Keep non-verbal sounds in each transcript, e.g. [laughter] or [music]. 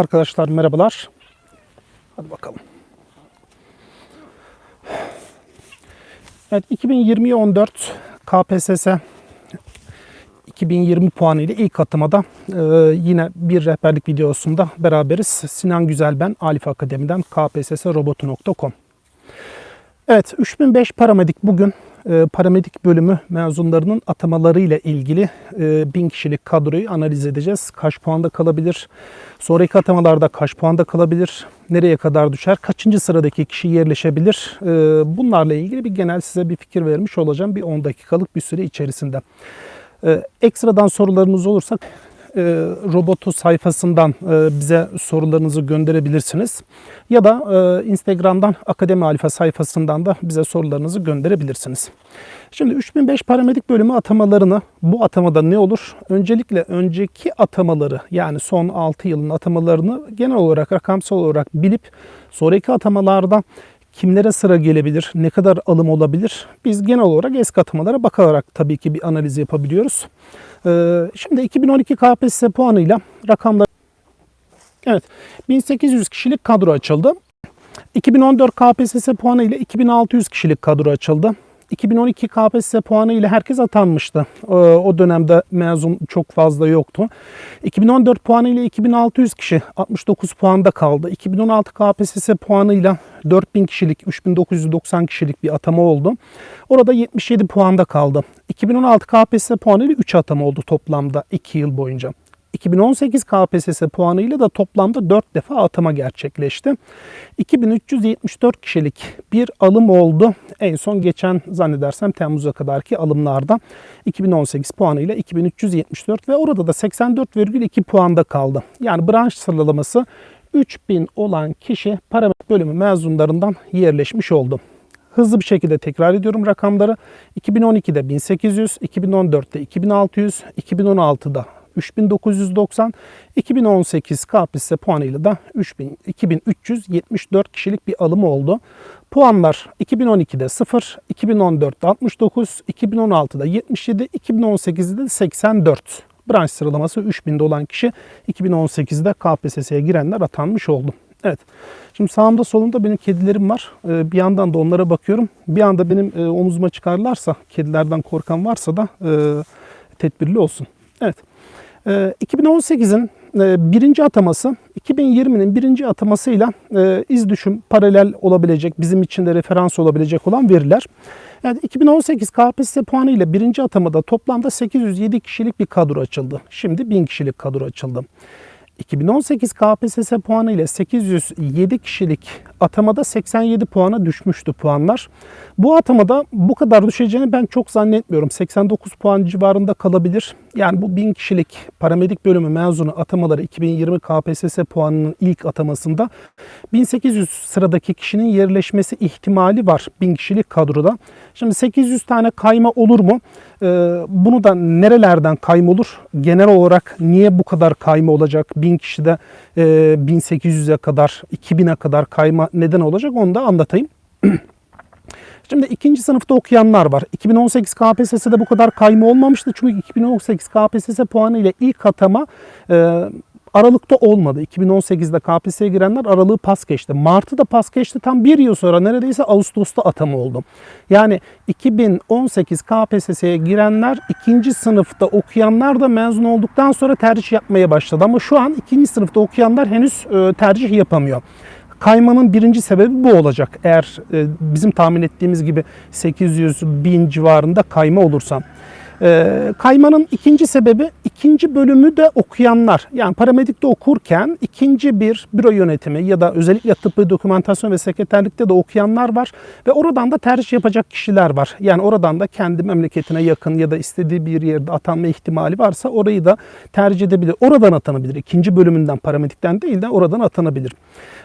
Arkadaşlar merhabalar. Hadi bakalım. Evet 2020'ye 14 KPSS 2020 puanı ile ilk atımada e, yine bir rehberlik videosunda beraberiz. Sinan Güzel ben Alif Akademi'den kpssrobotu.com Evet 3005 paramedik bugün e, paramedik bölümü mezunlarının atamaları ile ilgili e, 1000 kişilik kadroyu analiz edeceğiz. Kaç puanda kalabilir? Sonraki atamalarda kaç puanda kalabilir? Nereye kadar düşer? Kaçıncı sıradaki kişi yerleşebilir? E, bunlarla ilgili bir genel size bir fikir vermiş olacağım bir 10 dakikalık bir süre içerisinde. E, ekstradan sorularınız olursa e, robotu sayfasından e, bize sorularınızı gönderebilirsiniz. Ya da e, Instagram'dan Akademi Alfa sayfasından da bize sorularınızı gönderebilirsiniz. Şimdi 3005 paramedik bölümü atamalarını bu atamada ne olur? Öncelikle önceki atamaları yani son 6 yılın atamalarını genel olarak rakamsal olarak bilip sonraki atamalarda kimlere sıra gelebilir, ne kadar alım olabilir? Biz genel olarak eski atamalara bakarak tabii ki bir analiz yapabiliyoruz. Ee, şimdi 2012 KPSS puanıyla rakamlar Evet 1800 kişilik kadro açıldı. 2014 KPSS puanı ile 2600 kişilik kadro açıldı. 2012 KPSS puanı ile herkes atanmıştı. Ee, O dönemde mezun çok fazla yoktu. 2014 puanı ile 2600 kişi 69 puanda kaldı. 2016 KPSS puanı ile 4000 kişilik, 3990 kişilik bir atama oldu. Orada 77 puanda kaldı. 2016 KPSS puanı ile 3 atama oldu toplamda 2 yıl boyunca. 2018 KPSS puanıyla da toplamda 4 defa atama gerçekleşti. 2374 kişilik bir alım oldu. En son geçen zannedersem Temmuz'a kadarki alımlarda 2018 puanıyla 2374 ve orada da 84,2 puanda kaldı. Yani branş sıralaması 3000 olan kişi parametre bölümü mezunlarından yerleşmiş oldu. Hızlı bir şekilde tekrar ediyorum rakamları. 2012'de 1800, 2014'te 2600, 2016'da 3990, 2018 KPSS puanıyla da 3000, 2374 kişilik bir alım oldu. Puanlar 2012'de 0, 2014'te 69, 2016'da 77, 2018'de de 84. Branş sıralaması 3000'de olan kişi 2018'de KPSS'ye girenler atanmış oldu. Evet. Şimdi sağımda solumda benim kedilerim var. Ee, bir yandan da onlara bakıyorum. Bir anda benim e, omuzuma çıkarlarsa, kedilerden korkan varsa da e, tedbirli olsun. Evet. Ee, 2018'in e, birinci ataması 2020'nin birinci atamasıyla e, iz düşüm paralel olabilecek, bizim için de referans olabilecek olan veriler. Yani 2018 KPSS puanı ile birinci atamada toplamda 807 kişilik bir kadro açıldı. Şimdi 1000 kişilik kadro açıldı. 2018 KPSS puanı ile 807 kişilik atamada 87 puana düşmüştü puanlar. Bu atamada bu kadar düşeceğini ben çok zannetmiyorum. 89 puan civarında kalabilir. Yani bu 1000 kişilik paramedik bölümü mezunu atamaları 2020 KPSS puanının ilk atamasında 1800 sıradaki kişinin yerleşmesi ihtimali var 1000 kişilik kadroda. Şimdi 800 tane kayma olur mu? Ee, bunu da nerelerden kayma olur? Genel olarak niye bu kadar kayma olacak? 1000 kişide e, 1800'e kadar, 2000'e kadar kayma neden olacak? Onu da anlatayım. [clears throat] Şimdi ikinci sınıfta okuyanlar var. 2018 KPSS'de bu kadar kayma olmamıştı. Çünkü 2018 KPSS puanı ile ilk atama e, Aralık'ta olmadı. 2018'de KPSS'ye girenler aralığı pas geçti. Mart'ı da pas geçti. Tam bir yıl sonra neredeyse Ağustos'ta atama oldu. Yani 2018 KPSS'ye girenler ikinci sınıfta okuyanlar da mezun olduktan sonra tercih yapmaya başladı. Ama şu an ikinci sınıfta okuyanlar henüz e, tercih yapamıyor. Kaymanın birinci sebebi bu olacak. Eğer e, bizim tahmin ettiğimiz gibi 800 bin civarında kayma olursa. E, kaymanın ikinci sebebi ikinci bölümü de okuyanlar. Yani paramedikte okurken ikinci bir büro yönetimi ya da özellikle tıbbi dokümantasyon ve sekreterlikte de okuyanlar var. Ve oradan da tercih yapacak kişiler var. Yani oradan da kendi memleketine yakın ya da istediği bir yerde atanma ihtimali varsa orayı da tercih edebilir. Oradan atanabilir. İkinci bölümünden paramedikten değil de oradan atanabilir.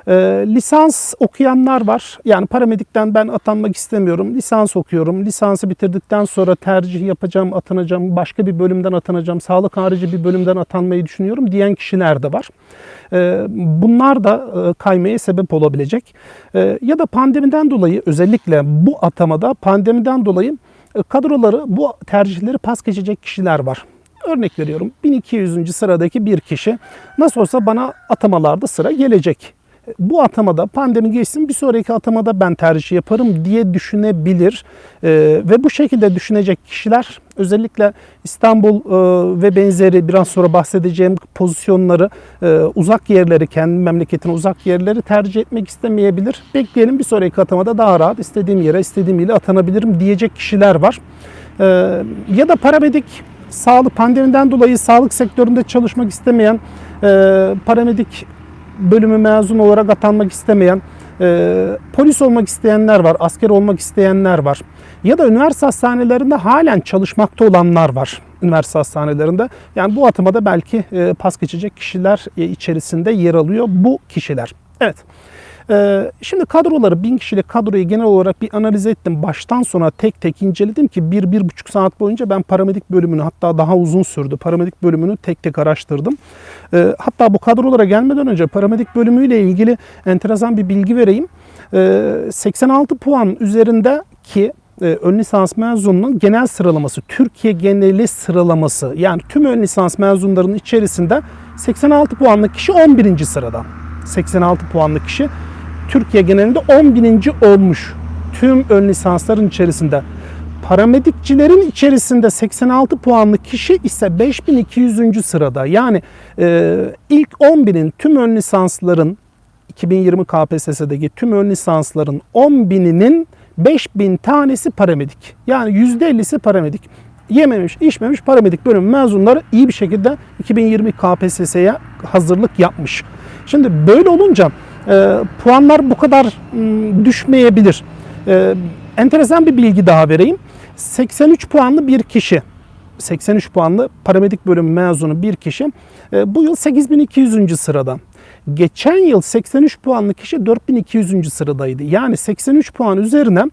E, lisans okuyanlar var. Yani paramedikten ben atanmak istemiyorum. Lisans okuyorum. Lisansı bitirdikten sonra tercih yapacağım, atanacağım, başka bir bölümden atanacağım, sağlık harici bir bölümden atanmayı düşünüyorum diyen kişiler de var. E, bunlar da e, kaymaya sebep olabilecek. E, ya da pandemiden dolayı özellikle bu atamada pandemiden dolayı e, kadroları bu tercihleri pas geçecek kişiler var. Örnek veriyorum 1200. sıradaki bir kişi nasıl olsa bana atamalarda sıra gelecek. Bu atamada pandemi geçsin bir sonraki atamada ben tercih yaparım diye düşünebilir. Ee, ve bu şekilde düşünecek kişiler özellikle İstanbul e, ve benzeri biraz sonra bahsedeceğim pozisyonları e, uzak yerleri kendi memleketine uzak yerleri tercih etmek istemeyebilir. Bekleyelim bir sonraki atamada daha rahat istediğim yere istediğim ile atanabilirim diyecek kişiler var. Ee, ya da paramedik sağlık pandemiden dolayı sağlık sektöründe çalışmak istemeyen e, paramedik bölümü mezun olarak atanmak istemeyen, e, polis olmak isteyenler var, asker olmak isteyenler var. Ya da üniversite hastanelerinde halen çalışmakta olanlar var üniversite hastanelerinde. Yani bu atımada belki e, pas geçecek kişiler e, içerisinde yer alıyor bu kişiler. Evet. Ee, şimdi kadroları, bin kişilik kadroyu genel olarak bir analiz ettim. Baştan sona tek tek inceledim ki bir, bir buçuk saat boyunca ben paramedik bölümünü hatta daha uzun sürdü. Paramedik bölümünü tek tek araştırdım. Hatta bu kadrolara gelmeden önce paramedik bölümüyle ilgili enteresan bir bilgi vereyim. Ee, 86 puan üzerinde ki e, ön lisans mezununun genel sıralaması, Türkiye geneli sıralaması yani tüm ön lisans mezunlarının içerisinde 86 puanlı kişi 11. sırada. 86 puanlı kişi Türkiye genelinde 10 bininci olmuş. Tüm ön lisansların içerisinde. Paramedikçilerin içerisinde 86 puanlı kişi ise 5200. sırada. Yani e, ilk 10 binin tüm ön lisansların 2020 KPSS'deki tüm ön lisansların 10 bininin 5000 tanesi paramedik. Yani %50'si paramedik. Yememiş, içmemiş paramedik bölüm mezunları iyi bir şekilde 2020 KPSS'ye hazırlık yapmış. Şimdi böyle olunca e, puanlar bu kadar m, düşmeyebilir. E, enteresan bir bilgi daha vereyim. 83 puanlı bir kişi 83 puanlı paramedik bölüm mezunu bir kişi e, bu yıl 8200. sırada. Geçen yıl 83 puanlı kişi 4200. sıradaydı. Yani 83 puan üzerine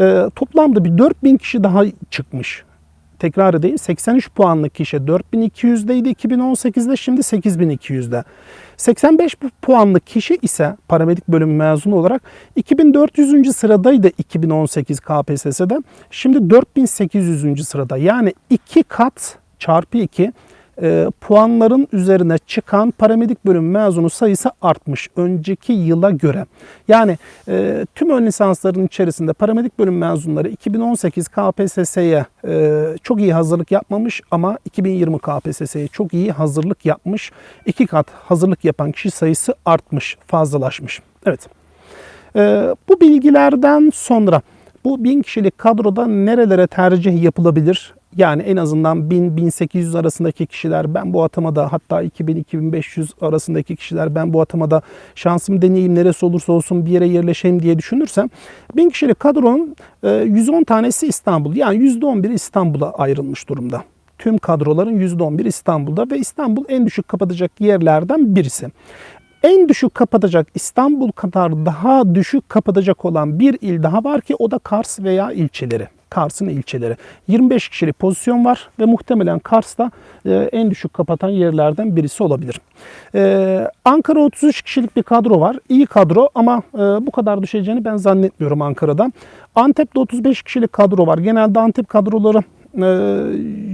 e, toplamda bir 4000 kişi daha çıkmış. Tekrar edeyim 83 puanlı kişi 4200'deydi 2018'de şimdi 8200'de. 85 puanlı kişi ise paramedik bölüm mezunu olarak 2400. sıradaydı 2018 KPSS'de. Şimdi 4800. sırada. Yani 2 kat çarpı 2 e, puanların üzerine çıkan paramedik bölüm mezunu sayısı artmış önceki yıla göre. Yani e, tüm ön lisansların içerisinde paramedik bölüm mezunları 2018 KPSS'ye e, çok iyi hazırlık yapmamış ama 2020 KPSS'ye çok iyi hazırlık yapmış. İki kat hazırlık yapan kişi sayısı artmış, fazlalaşmış. Evet. E, bu bilgilerden sonra bu 1000 kişilik kadroda nerelere tercih yapılabilir? Yani en azından 1000-1800 arasındaki kişiler ben bu atamada hatta 2000-2500 arasındaki kişiler ben bu atamada şansım deneyeyim neresi olursa olsun bir yere yerleşeyim diye düşünürsem 1000 kişilik kadronun 110 tanesi İstanbul yani %11 İstanbul'a ayrılmış durumda. Tüm kadroların %11 İstanbul'da ve İstanbul en düşük kapatacak yerlerden birisi. En düşük kapatacak İstanbul kadar daha düşük kapatacak olan bir il daha var ki o da Kars veya ilçeleri. Kars'ın ilçeleri. 25 kişilik pozisyon var ve muhtemelen Kars'ta e, en düşük kapatan yerlerden birisi olabilir. Ee, Ankara 33 kişilik bir kadro var. İyi kadro ama e, bu kadar düşeceğini ben zannetmiyorum Ankara'da. Antep'te 35 kişilik kadro var. Genelde Antep kadroları e,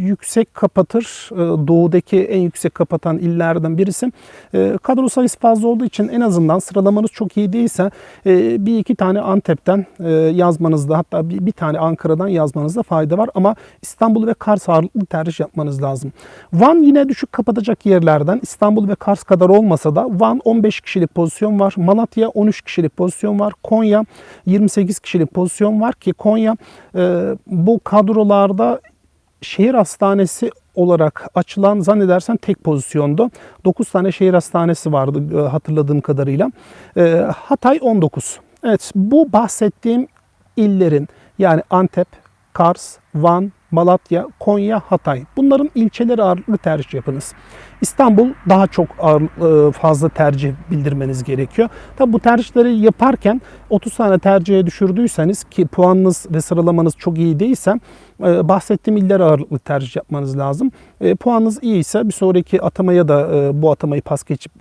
yüksek kapatır. E, doğudaki en yüksek kapatan illerden birisi. E, kadro sayısı fazla olduğu için en azından sıralamanız çok iyi değilse e, bir iki tane Antep'ten yazmanızda hatta bir, tane Ankara'dan yazmanızda fayda var. Ama İstanbul ve Kars ağırlıklı tercih yapmanız lazım. Van yine düşük kapatacak yerlerden. İstanbul ve Kars kadar olmasa da Van 15 kişilik pozisyon var. Malatya 13 kişilik pozisyon var. Konya 28 kişilik pozisyon var ki Konya bu kadrolarda şehir hastanesi olarak açılan zannedersen tek pozisyondu. 9 tane şehir hastanesi vardı e, hatırladığım kadarıyla. E, Hatay 19. Evet bu bahsettiğim illerin yani Antep, Kars, Van, Malatya, Konya, Hatay. Bunların ilçeleri ağırlıklı tercih yapınız. İstanbul daha çok ağır, e, fazla tercih bildirmeniz gerekiyor. Tabi bu tercihleri yaparken 30 tane tercihe düşürdüyseniz ki puanınız ve sıralamanız çok iyi değilse e, bahsettiğim iller ağırlıklı tercih yapmanız lazım. E, puanınız iyi ise bir sonraki atamaya da bu atamayı pas geçip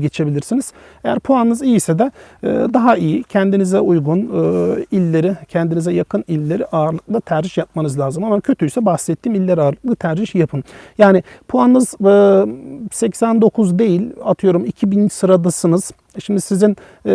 geçebilirsiniz. Eğer puanınız iyi ise de daha iyi, kendinize uygun illeri, kendinize yakın illeri ağırlıklı tercih yapmanız lazım. Ama kötüyse bahsettiğim iller ağırlıklı tercih yapın. Yani puanınız e, 89 değil, atıyorum 2000 sıradasınız. Şimdi sizin e,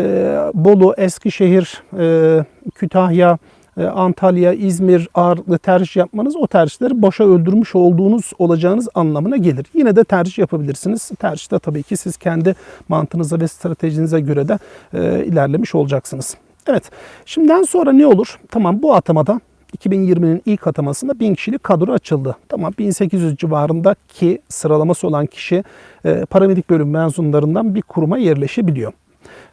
Bolu, Eskişehir, e, Kütahya, e, Antalya, İzmir ağırlıklı tercih yapmanız o tercihleri boşa öldürmüş olduğunuz olacağınız anlamına gelir. Yine de tercih yapabilirsiniz. Tercihte tabii ki siz kendi mantığınıza ve stratejinize göre de e, ilerlemiş olacaksınız. Evet, şimdiden sonra ne olur? Tamam bu atamada 2020'nin ilk atamasında 1000 kişilik kadro açıldı. Tamam 1800 civarındaki sıralaması olan kişi e, paramedik bölüm mezunlarından bir kuruma yerleşebiliyor.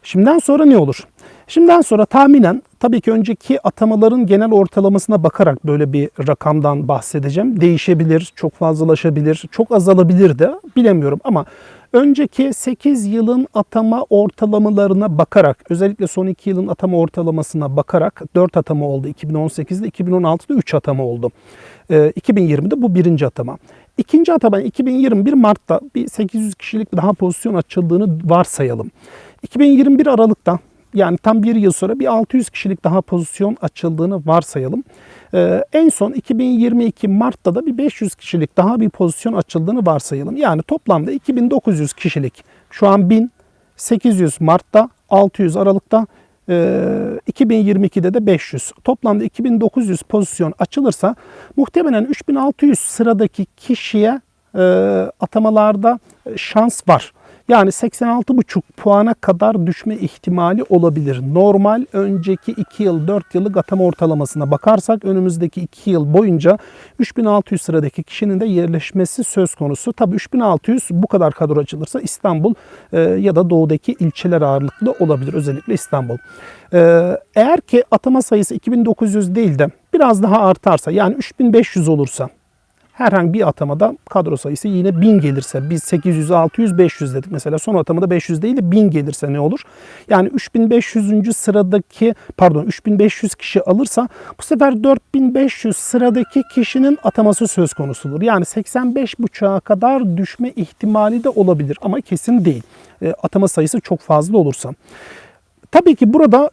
Şimdiden sonra ne olur? Şimdiden sonra tahminen tabii ki önceki atamaların genel ortalamasına bakarak böyle bir rakamdan bahsedeceğim. Değişebilir, çok fazlalaşabilir, çok azalabilir de bilemiyorum ama önceki 8 yılın atama ortalamalarına bakarak özellikle son 2 yılın atama ortalamasına bakarak 4 atama oldu. 2018'de 2016'da 3 atama oldu. Ee, 2020'de bu birinci atama. İkinci atama 2021 Mart'ta bir 800 kişilik daha pozisyon açıldığını varsayalım. 2021 Aralık'ta yani tam bir yıl sonra bir 600 kişilik daha pozisyon açıldığını varsayalım. Ee, en son 2022 Mart'ta da bir 500 kişilik daha bir pozisyon açıldığını varsayalım. Yani toplamda 2900 kişilik şu an 1000, 800 Mart'ta, 600 Aralık'ta, e, 2022'de de 500. Toplamda 2900 pozisyon açılırsa muhtemelen 3600 sıradaki kişiye e, atamalarda e, şans var. Yani 86,5 puana kadar düşme ihtimali olabilir. Normal önceki 2 yıl 4 yıllık atama ortalamasına bakarsak önümüzdeki 2 yıl boyunca 3600 sıradaki kişinin de yerleşmesi söz konusu. Tabii 3600 bu kadar kadro açılırsa İstanbul e, ya da doğudaki ilçeler ağırlıklı olabilir. Özellikle İstanbul. E, eğer ki atama sayısı 2900 değil de biraz daha artarsa yani 3500 olursa herhangi bir atamada kadro sayısı yine 1000 gelirse biz 800, 600, 500 dedik. Mesela son atamada 500 değil de 1000 gelirse ne olur? Yani 3500. sıradaki pardon 3500 kişi alırsa bu sefer 4500 sıradaki kişinin ataması söz konusudur. Yani 85.5'a kadar düşme ihtimali de olabilir ama kesin değil. E, atama sayısı çok fazla olursa. Tabii ki burada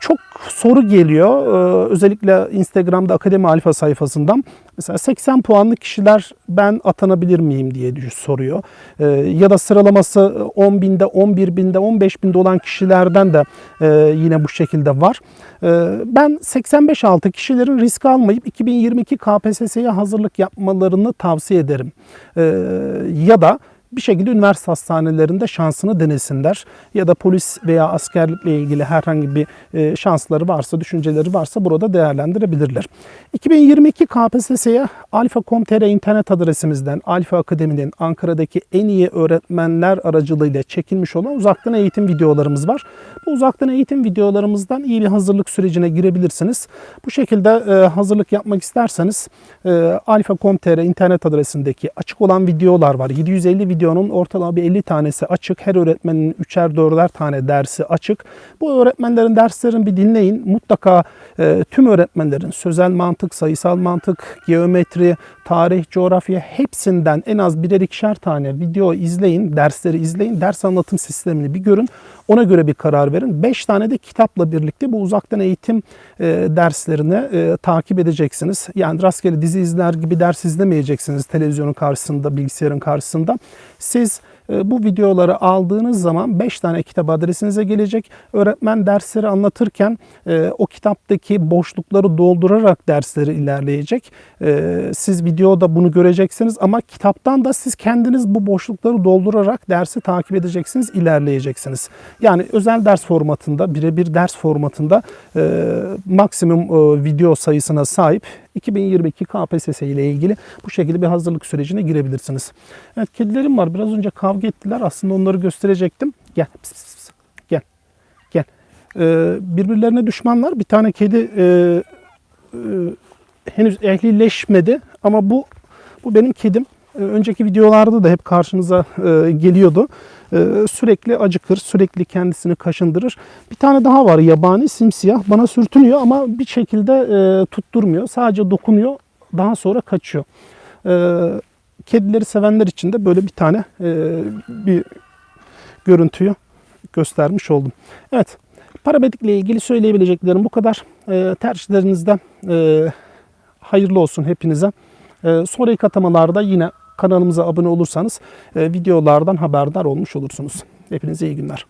çok soru geliyor. Ee, özellikle Instagram'da Akademi Alfa sayfasından. Mesela 80 puanlı kişiler ben atanabilir miyim diye soruyor. Ee, ya da sıralaması 10 binde, 11 binde, 15 binde olan kişilerden de e, yine bu şekilde var. Ee, ben 85 altı kişilerin risk almayıp 2022 KPSS'ye hazırlık yapmalarını tavsiye ederim. Ya da bir şekilde üniversite hastanelerinde şansını denesinler. Ya da polis veya askerlikle ilgili herhangi bir e, şansları varsa, düşünceleri varsa burada değerlendirebilirler. 2022 KPSS'ye Alfa.com.tr internet adresimizden Alfa Akademi'nin Ankara'daki en iyi öğretmenler aracılığıyla çekilmiş olan uzaktan eğitim videolarımız var. Bu uzaktan eğitim videolarımızdan iyi bir hazırlık sürecine girebilirsiniz. Bu şekilde e, hazırlık yapmak isterseniz e, Alfa.com.tr internet adresindeki açık olan videolar var. 750 videonun ortalama bir 50 tanesi açık. Her öğretmenin 3'er 4'er tane dersi açık. Bu öğretmenlerin derslerini bir dinleyin. Mutlaka e, tüm öğretmenlerin sözel mantık, sayısal mantık, geometri, tarih, coğrafya hepsinden en az birer ikişer tane video izleyin, dersleri izleyin, ders anlatım sistemini bir görün. Ona göre bir karar verin. 5 tane de kitapla birlikte bu uzaktan eğitim e, derslerini e, takip edeceksiniz. Yani rastgele dizi izler gibi ders izlemeyeceksiniz televizyonun karşısında, bilgisayarın karşısında. Siz bu videoları aldığınız zaman 5 tane kitap adresinize gelecek. Öğretmen dersleri anlatırken e, o kitaptaki boşlukları doldurarak dersleri ilerleyecek. E, Siz videoda bunu göreceksiniz ama kitaptan da siz kendiniz bu boşlukları doldurarak dersi takip edeceksiniz, ilerleyeceksiniz. Yani özel ders formatında, birebir ders formatında e, maksimum e, video sayısına sahip 2022 KPSS ile ilgili bu şekilde bir hazırlık sürecine girebilirsiniz. Evet kedilerim var. Biraz önce kavga ettiler. Aslında onları gösterecektim. Gel. Pıs pıs pıs. Gel. Gel. Ee, birbirlerine düşmanlar. Bir tane kedi e, e, henüz ehlileşmedi ama bu bu benim kedim. e, önceki videolarda da hep karşınıza e, geliyordu. E, sürekli acıkır, sürekli kendisini kaşındırır. Bir tane daha var yabani simsiyah. Bana sürtünüyor ama bir şekilde e, tutturmuyor. Sadece dokunuyor. Daha sonra kaçıyor. E, kedileri sevenler için de böyle bir tane e, bir görüntüyü göstermiş oldum. Evet. Paramedik ile ilgili söyleyebileceklerim bu kadar. E, tercihlerinizde e, hayırlı olsun hepinize. E, sonraki atamalarda yine kanalımıza abone olursanız e, videolardan haberdar olmuş olursunuz. Hepinize iyi günler.